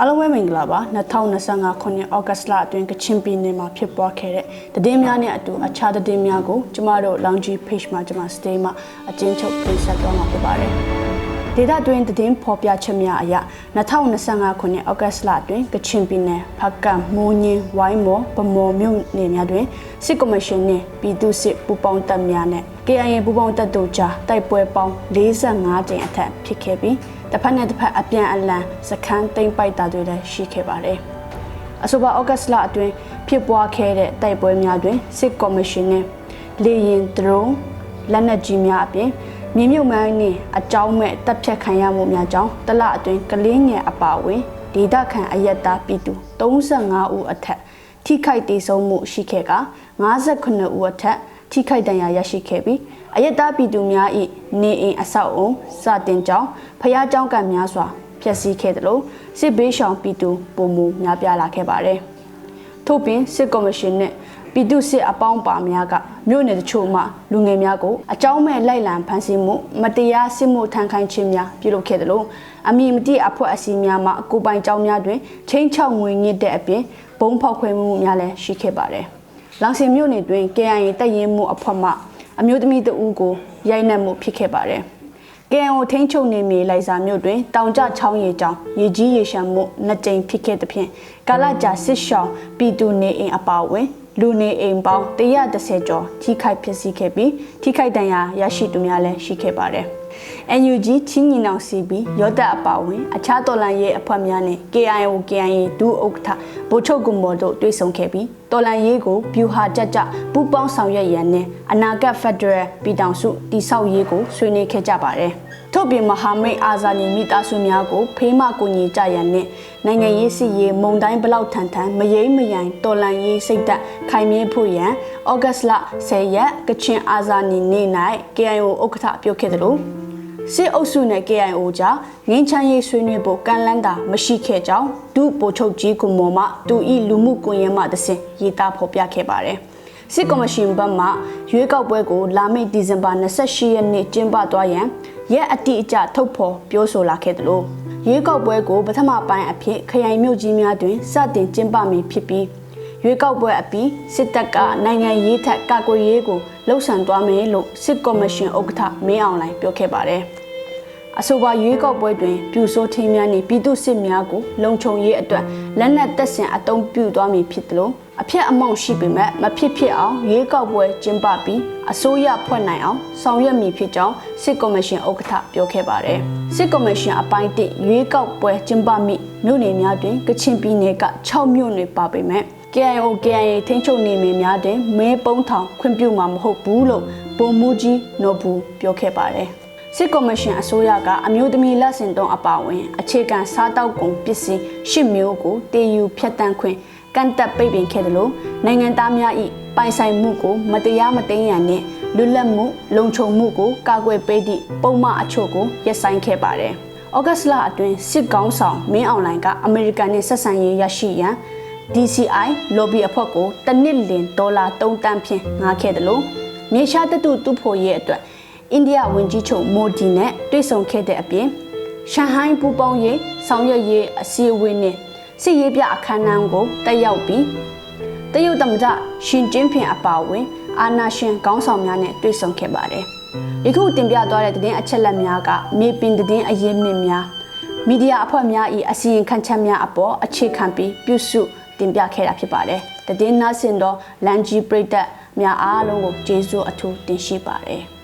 အားလုံးပဲမင်္ဂလာပါ2025ခုနှစ်ဩဂတ်စ်လအတွင်းကချင်ပြည်နယ်မှာဖြစ်ပွားခဲ့တဲ့သတင်းများနဲ့အတူအခြားသတင်းများကိုကျမတို့ Lounge Page မှာကျမ stay မှာအကျဉ်းချုပ်တင်ဆက်သွားမှာဖြစ်ပါတယ်ဒေတာတွင်သတင်းဖော်ပြချက်များအရ2025ခုနှစ်ဩဂတ်စ်လအတွင်းကချင်ပြည်နယ်ဖကံမိုးညင်းဝိုင်းမော်ဗမော်မြို့နယ်များတွင်စစ်ကော်မရှင်နှင့်ပြည်သူ့စစ်ပူးပေါင်းတပ်များနဲ့ KIA ပူးပေါင်းတပ်တို့ကြားတိုက်ပွဲပေါင်း45ကြိမ်အထက်ဖြစ်ခဲ့ပြီးတစ်ဖက်နဲ့တစ်ဖက်အပြန်အလှန်စခန်းသိမ်းပိုက်တာတွေလည်းရှိခဲ့ပါတယ်။အဆိုပါဩဂတ်စ်လအတွင်းဖြစ်ပွားခဲ့တဲ့တိုက်ပွဲများတွင်စစ်ကော်မရှင်နဲ့လေရင်ဒရုန်းလက်နက်ကြီးများအပြင်မြေမြုပ်မိုင်းနှင့်အကြောင်းမဲ့တပ်ဖြတ်ခံရမှုများကြောင့်တလအတွင်းကလေးငယ်အပါအဝင်ဒေသခံအယက်သားပြည်သူ35ဦးအထက်ထိခိုက်ဒေဆုံးမှုရှိခဲ့က58ဦးအထက်ထိခိုက်ဒဏ်ရာရရှိခဲ့ပြီး အယက်သားပြည်သူများ၏နေအိမ်အဆောက်အုံစတင်ကြောင်းဖျားကြောင်းကံများစွာဖျက်ဆီးခဲ့သလိုစစ်ဘေးရှောင်ပြည်သူပုံမူများပြားလာခဲ့ပါတယ်။ထို့ပြင်စစ်ကော်မရှင်နဲ့ပြည်သူစစ်အပေါင်းပါများကမြို့နယ်တချို့မှလူငယ်များကိုအကြောင်းမဲ့လိုက်လံဖမ်းဆီးမှုမတရားစစ်မှုထမ်းခိုင်းခြင်းများပြုလုပ်ခဲ့သလိုအမည်မသိအဖွဲ့အစည်းများမှကိုပိုင်ကြောင်းများတွင်ချင်းချောက်ငွေညစ်တဲ့အပြင်ဘုံဖောက်ခွဲမှုများလည်းရှိခဲ့ပါတယ်။လောင်စင်မြို့နယ်တွင် KIA တပ်ရင်းမှုအဖွဲ့မှ အမျိုးသမီးတဦးကိုရိုက်နှက်မှုဖြစ်ခဲ့ပါတယ်။ KNO ထိန်းချုပ်နေမြေလိုက်စာမြို့တွင်တောင်ကျချောင်းရီကြောင်ရေကြီးရေရှမ်းမှုနှစ်ကြိမ်ဖြစ်ခဲ့သဖြင့်ကာလကြာစစ်ရှောင်းပြည်သူနေအိမ်အပါအဝင်လူနေအိမ်ပေါင်း130ကျော်ထိခိုက်ဖြစ်စီခဲ့ပြီးထိခိုက်ဒဏ်ရာရရှိသူများလည်းရှိခဲ့ပါတယ်။ NUG ချင်းညီနောင် CB ရော့တပ်အပါအဝင်အခြားတော်လှန်ရေးအဖွဲ့များနဲ့ KIO KIA ဒုဥက္ကဋ္ဌဗိုလ်ချုပ်ကမော်တို့တွေ့ဆုံခဲ့ပြီးတော်လှန်ရေးကိုဗျူဟာကြကြပူးပေါင်းဆောင်ရွက်ရန်နဲ့အနာဂတ်ဖက်ဒရယ်ပြည်ထောင်စုတည်ဆောက်ရေးကိုဆွေးနွေးခဲ့ကြပါတယ်။ထို့ပြင်မဟာမိတ်အာဇာနည်မိသားစုများကိုဖေးမကူညီကြရန်နဲ့နိုင်ငံရေးစီရေးမုံတိုင်းဘလောက်ထန်ထန်မယိမ့်မယိုင်တော်လန်ရေးစိတ်သက်ခိုင်မြဲဖို့ရန်ဩဂတ်လ10ရက်ကချင်အာဇာနည်နေ့၌ KIO ဥက္ကဋ္ဌပြုတ်ခဲ့တယ်လို့ စစ်အုပ်စုနဲ့ KIO ကြားငင်းချမ်းရေးဆွေးနွေးဖို့ကန့်လန့်တာမရှိခဲ့ကြောင်းဒုပိုချုပ်ကြီးကုမော်မှတူဤလူမှုကွန်ရက်မှတဆင့်ရေးသားဖော်ပြခဲ့ပါတယ်။စစ်ကော်မရှင်ဘက်မှရွေးကောက်ပွဲကိုလာမယ့်ဒီဇင်ဘာ28ရက်နေ့ကျင်းပသွားရန်ရက်အတိအကျထုတ်ဖော်ပြောဆိုလာခဲ့တယ်လို့ရွေးကောက်ပွဲကိုပထမပိုင်းအဖြစ်ခရိုင်မြို့ကြီးများတွင်စတင်ကျင်းပမည်ဖြစ်ပြီးရွေးကောက်ပွဲအပြီးစစ်တပ်ကနိုင်ငံရေးထက်ကာကွယ်ရေးကို လှုံ့ဆော်သွားမယ်လို့စစ်ကော်မရှင်ဥက္ကဋ္ဌမင်းအောင်လှိုင်ပြောခဲ့ပါတယ်။အဆိုပါရွေးကောက်ပွဲတွင်ပြူစိုးထင်းများနှင့်ပြည်သူစစ်များကိုလုံခြုံရေးအတွက်လက်နက်တပ်ဆင်အုံပြုသွားမည်ဖြစ်တယ်လို့အဖြစ်အမောင့်ရှိပေမဲ့မဖြစ်ဖြစ်အောင်ရွေးကောက်ပွဲကျင်းပပြီးအစိုးရဖွဲ့နိုင်အောင်ဆောင်ရွက်မည်ဖြစ်ကြောင်းစစ်ကော်မရှင်ဥက္ကဋ္ဌပြောခဲ့ပါတယ်။စစ်ကော်မရှင်အပိုင်းတစ်ရွေးကောက်ပွဲကျင်းပမည့်မြို့နယ်များတွင်ကချင်ပြည်နယ်က6မြို့နယ်ပါပေမဲ့ KIO KIA ထိန်းချုပ်နေမြေများတွင်မဲပုံးထောင်ခွင့်ပြုမှာမဟုတ်ဘူးလို့ပုံမူကြီးနော်ဘူးပြောခဲ့ပါတယ်။စစ်ကော်မရှင်အစိုးရကအမျိုးသမီးလက်စင်တုံးအပါအဝင်အခြေခံစားတောက်ကုန်ပစ္စည်း၈မျိုးကိုတည်ယူဖျက်တမ်းခွင့်ကန့်တက်ပိတ်ပင်ခဲ့တယ်လို့နိုင်ငံသားများ၏ပိုင်ဆိုင်မှုကိုမတရားမသိမ်းရန်နဲ့လွတ်လပ်မှုလုံခြုံမှုကိုကာကွယ်ပေးသည့်ပုံမှန်အချို့ကိုရပ်ဆိုင်းခဲ့ပါတယ်။ဩဂတ်လအတွင်းစစ်ကောင်းဆောင်မင်းအွန်လိုင်းကအမေရိကန်နဲ့ဆက်ဆံရေးရရှိရန် DCI lobby အဖွဲ့ကိုတနစ်လင်ဒေါ်လာ3တန်းဖြင့်ငားခဲ့တယ်လို့မြေရှားတတုတူဖို့ရဲ့အတွက်အိန္ဒိယဝန်ကြီးချုပ်မိုဒီနဲ့တွေ့ဆုံခဲ့တဲ့အပြင်ရှန်ဟိုင်းပူပေါင်းရေးဆောင်ရွက်ရေးအစည်းအဝေးနဲ့စစ်ရေးပြအခမ်းအနားကိုတက်ရောက်ပြီးတရုတ်သမ္မတရှင်ကျင်းဖင်အပါအဝင် အာနာရှင်ခေါင်းဆောင်များနဲ့တွေ့ဆုံခဲ့ပါတယ်။ယခုတင်ပြသွားတဲ့သတင်းအချက်လက်များကမြေပြင်သတင်းအရင်းမြစ်များမီဒီယာအဖွဲ့များ၏အစီရင်ခံချက်များအပေါ်အခြေခံပြီးပြုစု တင်ပြခဲ့တာဖြစ်ပါတယ်။တည်င်းနာဆင်တော့လန်ဂျီပရိသတ်များအားလုံးကိုကျေးဇူးအထူးတင်ရှိပါတယ်။